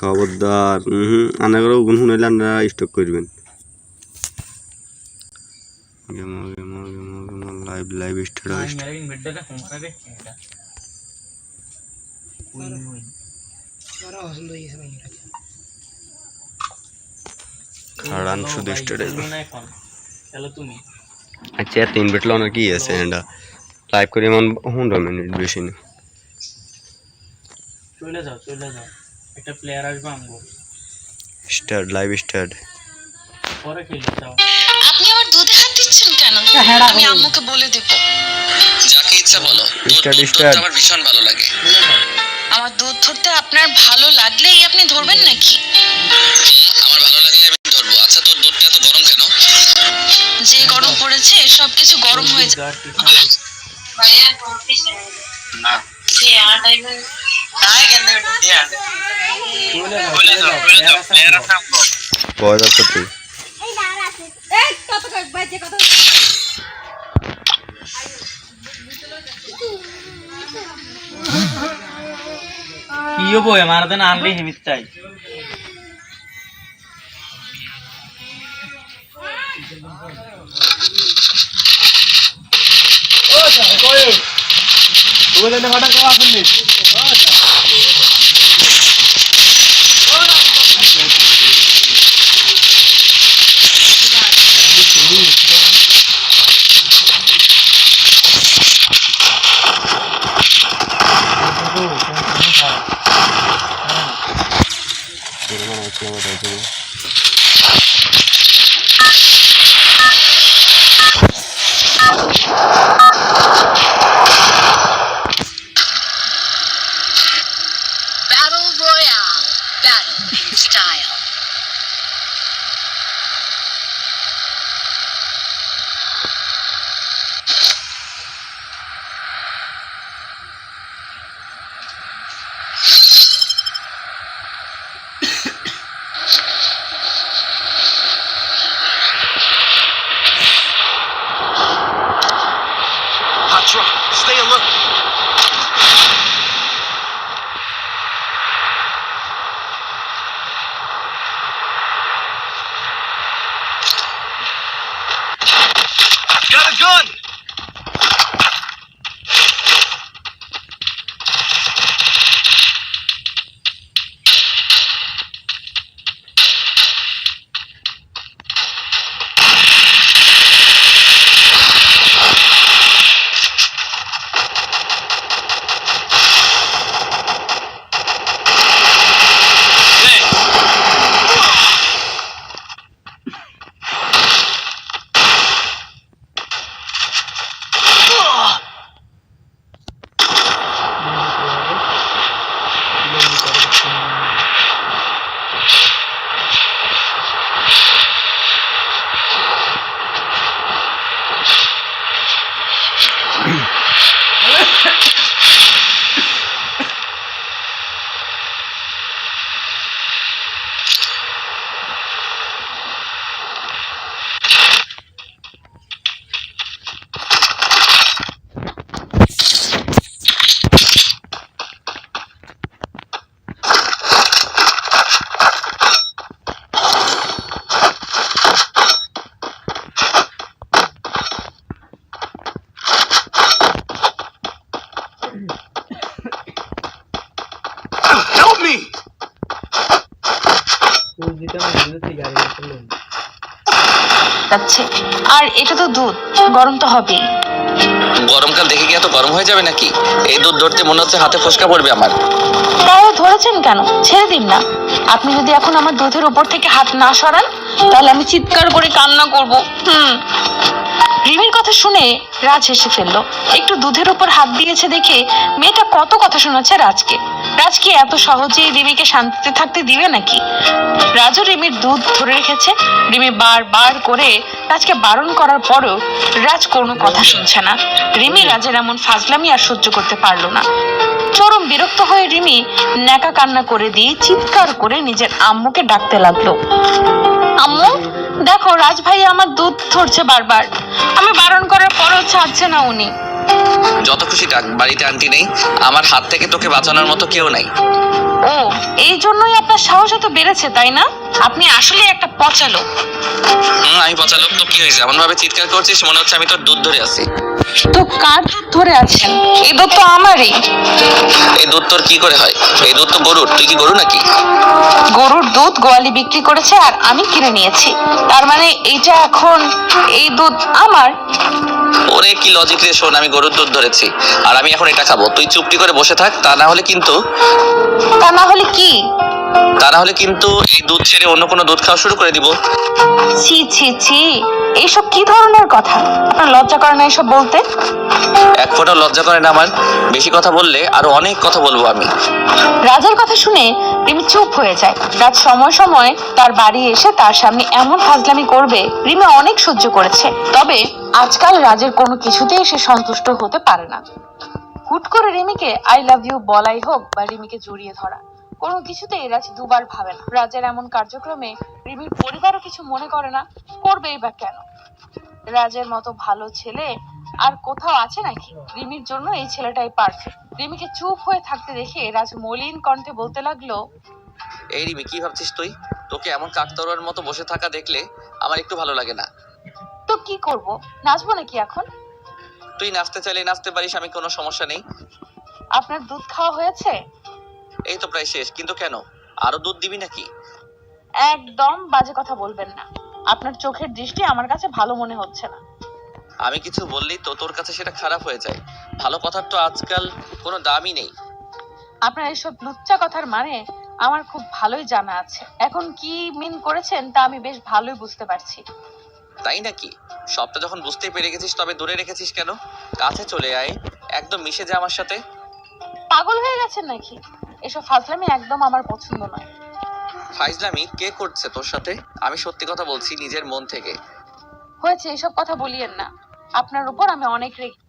খবরদার। হুম আনা করে গুন শুনাইলে আপনারা স্টক করবেন। গেমো গেমো গেমো গেমো লাইভ লাইভ স্টার্ট খাড়ান শুধু স্টার্ট আচ্ছা এত ইনভার্ট লাগানোর কি আছে? এটা লাইভ করে এমন পনেরো মিনিট বেশি না। চলে যাও চলে যাও। একটা প্লেয়ার আসবে আমগো স্টার্ট লাইভ স্টার্ট পরে খেলে যাও। আপনি আমার দুধে হাত দিচ্ছেন কেন? আমি আম্মুকে বলে দেব। যাকে ইচ্ছা বলো start. ধরতে আমার ভীষণ ভালো লাগে। আমার দুধ ধরতে আপনার ভালো লাগলেই আপনি ধরবেন নাকি? আমার ভালো লাগলে আমি ধরবো। আচ্ছা তোর দুধটা এত গরম কেন? যে গরম পড়েছে সবকিছু গরম হয়ে যায়। গার্ড পিছনে চলে যাও চলে যাও প্লেয়ার আসবে আমগো বয়স আছে তুই কি Maganda ka ng kahapon eh. Got a gun! যাচ্ছে। আর এটা তো দুধ গরম তো হবেই। গরমকাল দেখে কি এত গরম হয়ে যাবে নাকি? এই দুধ ধরতে মনে হচ্ছে হাতে ফসকা পড়বে আমার। তাহলে ধরেছেন কেন? ছেড়ে দিন না। আপনি যদি এখন আমার দুধের উপর থেকে হাত না সরান তাহলে আমি চিৎকার করে কান্না করব। হুম। রিমির কথা শুনে রাজ হেসে ফেলল। একটু দুধের উপর হাত দিয়েছে দেখে মেয়েটা কত কথা শোনাচ্ছে রাজকে। রাজ কি এত সহজেই রিমিকে শান্তিতে থাকতে দিবে নাকি? রাজও রিমির দুধ ধরে রেখেছে। রিমি বার বার করে রাজকে বারণ করার পরও রাজ কোনো কথা শুনছে না। রিমি রাজের এমন ফাজলামি আর সহ্য করতে পারল না। চরম বিরক্ত হয়ে রিমি ন্যাকা কান্না করে দিয়ে চিৎকার করে নিজের আম্মুকে ডাকতে লাগল। আম্মু, দেখো, রাজ ভাই আমার দুধ ধরছে বারবার। আমি বারণ করার পরও ছাড়ছে না উনি। যত খুশি ডাক বাড়িতে আনতি নেই, আমার হাত থেকে তোকে বাঁচানোর মতো কেউ নাই। ও এই জন্যই আপনার সাহস এত বেড়েছে তাই না? আপনি আসলে একটা পচালো হুম আমি পচালোক তো কি হয়েছে? এমন ভাবে চিৎকার করছিস মনে হচ্ছে আমি তোর দুধ ধরে আছি। তো কার দুধ ধরে আছেন? এই দুধ তো আমারই। এই দুধ তোর কি করে হয়? এই দুধ তো গরুর তুই কি গরু নাকি? গরুর দুধ গোয়ালি বিক্রি করেছে আর আমি কিনে নিয়েছি। তার মানে এইটা এখন এই দুধ আমার? ওরে কি লজিক রে শোন আমি গরুর দুধ ধরেছি আর আমি এখন এটা খাব। তুই চুপটি করে বসে থাক তা না হলে কিন্তু তা না হলে কি? তা না হলে কিন্তু এই দুধ ছেড়ে অন্য কোনো দুধ খাওয়া শুরু করে দিব। ছি ছি ছি এইসব কি ধরনের কথা? আপনার লজ্জা করে না এসব বলতে? এক ফোঁটা লজ্জা করে না আমার বেশি কথা বললে আরও অনেক কথা বলব আমি। রাজের কথা শুনে রিমি চুপ হয়ে যায়। রাজ সময় সময় তার বাড়ি এসে তার সামনে এমন ফাজলামি করবে রিমি অনেক সহ্য করেছে। তবে আজকাল রাজের কোনো কিছুতেই সে সন্তুষ্ট হতে পারে না। হুট করে রিমিকে আই লাভ ইউ বলাই হোক বা রিমিকে জড়িয়ে ধরা, কোনো কিছুতেই রাজ দুবার ভাবে না। রাজের এমন কার্যক্রমে রিমির পরিবারও কিছু মনে করে না, করবেই বা কেন? রাজের মতো ভালো ছেলে আর কোথাও আছে নাকি? রিমির জন্য এই ছেলেটাই পারফেক্ট রিমিকে চুপ হয়ে থাকতে দেখে রাজ মলিন কণ্ঠে বলতে লাগল, এই রিমি, কি ভাবছিস তুই? তোকে এমন কাকতরুয়ার মতো বসে থাকা দেখলে আমার একটু ভালো লাগে না। কি করব? নাচবো নাকি এখন? তুই নাচতে চাইলে নাচতে পারিস আমি কোনো সমস্যা নেই। আপনার দুধ খাওয়া হয়েছে? এই তো প্রায় শেষ কিন্তু কেন? আরও দুধ দিবি নাকি? একদম বাজে কথা বলবেন না। আপনার চোখের দৃষ্টি আমার কাছে ভালো মনে হচ্ছে না। আমি কিছু বললেই তো তোর কাছে সেটা খারাপ হয়ে যায়। ভালো কথার তো আজকাল কোনো দামই নেই। আপনার এসব লুচ্চা কথার মানে আমার খুব ভালোই জানা আছে। এখন কি মিন করেছেন তা আমি বেশ ভালোই বুঝতে পারছি। তাই নাকি? সবটা যখন বুঝতে পেরে গেছিস তবে দূরে রেখেছিস কেন? কাছে চলে আয় একদম মিশে যা আমার সাথে। পাগল হয়ে গেছেন নাকি? এসব ফাজলামি একদম আমার পছন্দ নয়। ফাইজলামি কে করছে তোর সাথে? আমি সত্যি কথা বলছি নিজের মন থেকে। হয়েছে এসব কথা বলিয়েন না। আপনার উপর আমি অনেক রেগে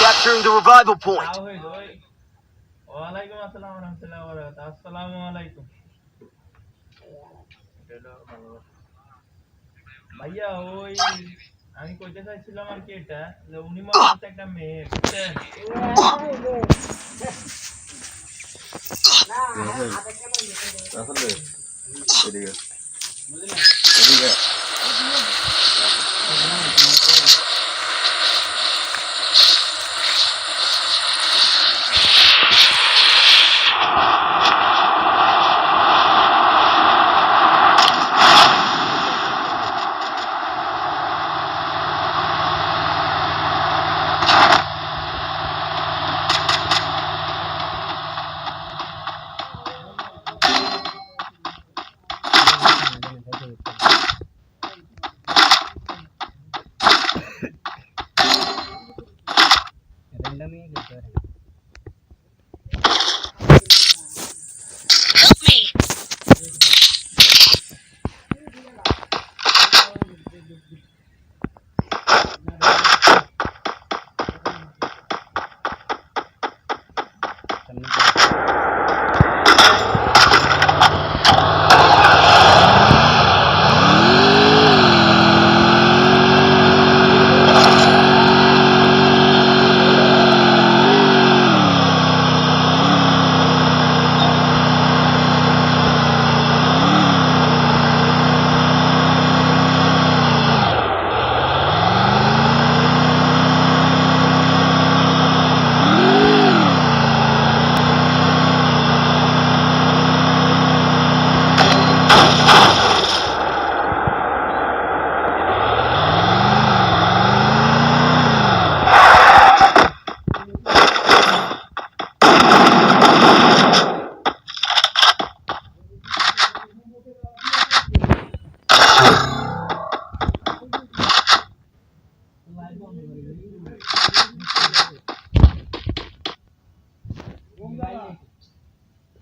Capturing the revival point. ওয়ালাইকুম আসসালাম রহমতুল্লাহ বরকাত আসসালামু আলাইকুম ভাইয়া ওই আমি কইতে চাইছিলাম আর কি এটা যে উনি মনে হচ্ছে একটা মেয়ে বুঝছেন না